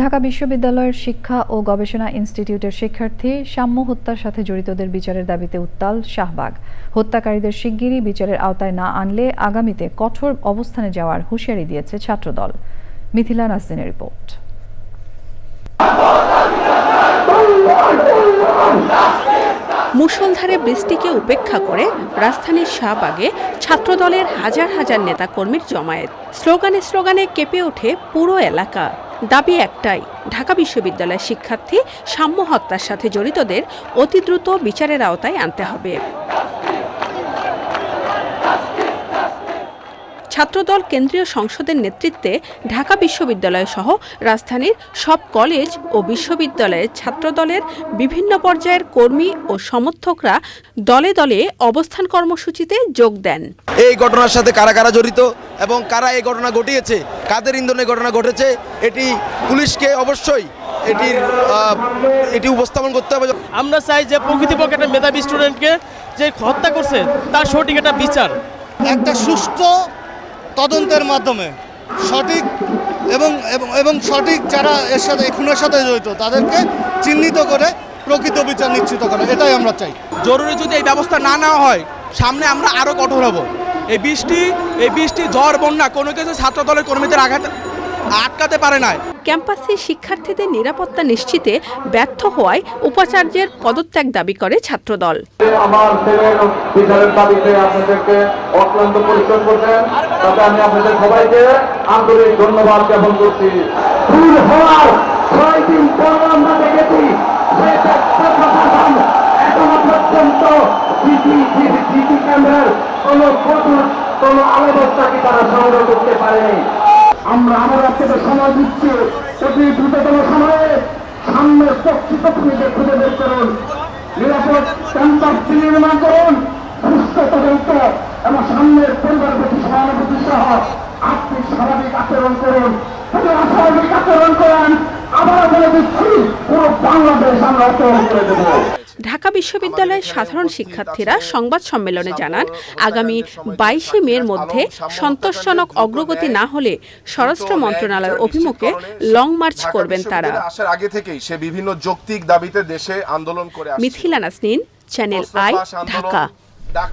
ঢাকা বিশ্ববিদ্যালয়ের শিক্ষা ও গবেষণা ইনস্টিটিউটের শিক্ষার্থী সাম্য হত্যার সাথে জড়িতদের বিচারের দাবিতে উত্তাল শাহবাগ। হত্যাকারীদের শিগগিরই বিচারের আওতায় না আনলে আগামীতে কঠোর অবস্থানে যাওয়ার হুঁশিয়ারি দিয়েছে ছাত্রদল। মিথিলা নাসরিনের রিপোর্ট। মুষলধারে বৃষ্টিকে উপেক্ষা করে রাজধানীর শাহবাগে ছাত্রদলের হাজার হাজার নেতাকর্মীর জমায়েত। স্লোগানে স্লোগানে কেঁপে ওঠে পুরো এলাকা। দাবি একটাই, ঢাকা বিশ্ববিদ্যালয়ের শিক্ষার্থী সাম্য হত্যার সাথে জড়িতদের অতি দ্রুত বিচারের আওতায় আনতে হবে। ছাত্রদল কেন্দ্রীয় সংসদের নেতৃত্বে ঢাকা বিশ্ববিদ্যালয় সহ রাজধানীর সব কলেজ ও বিশ্ববিদ্যালয়ের ছাত্রদলের বিভিন্ন পর্যায়ের কর্মী ও সমর্থকরা দলে দলে অবস্থান কর্মসূচিতে যোগ দেন। এই ঘটনার সাথে কারা কারা জড়িত এবং কারা এই ঘটনা ঘটিয়েছে কাদের ইন্ধনে ঘটনা ঘটেছে এটি পুলিশকে অবশ্যই এটির এটি উপস্থাপন করতে হবে। আমরা চাই যে প্রকৃতিপক্ষে একটা মেধাবী স্টুডেন্টকে যে হত্যা করছে তার সঠিক একটা বিচার। একটা সুষ্ঠু তদন্তের মাধ্যমে সঠিক এবং এবং সঠিক যারা এর সাথে খুনের সাথে জড়িত, তাদেরকে চিহ্নিত করে প্রকৃত বিচার নিশ্চিত করা, এটাই আমরা চাই। জরুরি যদি এই ব্যবস্থা না নেওয়া হয়, সামনে আমরা আরও কঠোর হব। এই বৃষ্টি এই বৃষ্টি, ঝড়, বন্যা, কোনো কিছু ছাত্র দলের কর্মীদের আঘাত আটকাতে পারে না ক্যাম্পাসে শিক্ষার্থীদের নিরাপত্তা নিশ্চিতে ব্যর্থ হওয়ায় উপাচার্যের পদত্যাগ দাবি করে ছাত্রদল। আমার ছেলের দাবিতে আপনাদেরকে অক্লান্ত পরিশ্রম করছেন। তাতে আমি আপনাদের সবাইকে আন্তরিক ধন্যবাদ জ্ঞাপন করছি। ভুল হওয়ার ছয় দিন পর আমরা দেখেছি এখনও পর্যন্ত সিটি সিটি ক্যামেরার কোনো ফটো কোনো আলোবস্থাকে তারা সংগ্রহ করতে পারেনি। আমরা আমার থেকে সময় দিচ্ছি। অতি দ্রুততম সময়ে সামনের চক্ষু খুঁজে খুঁজে বের করুন। নিরাপদ ক্যাম্পাস নির্মাণ করুন। সুস্থ তদন্ত এবং সামনের পরিবার প্রতি সহানুভূতি সহ আর্থিক স্বাভাবিক আচরণ করুন। অস্বাভাবিক আচরণ করেন। আবার বলে দিচ্ছি পুরো বাংলাদেশ আমরা আচরণ করে দেবো। ঢাকা বিশ্ববিদ্যালয়ের সাধারণ শিক্ষার্থীরা সংবাদ সম্মেলনে জানান আগামী বাইশে মের মধ্যে সন্তোষজনক অগ্রগতি না হলে স্বরাষ্ট্র মন্ত্রণালয় অভিমুখে লং মার্চ করবেন তারা। আসার আগে থেকেই সে বিভিন্ন যৌক্তিক দাবিতে দেশে আন্দোলন করে মিথিলা নাসনিন চ্যানেল আই ঢাকা।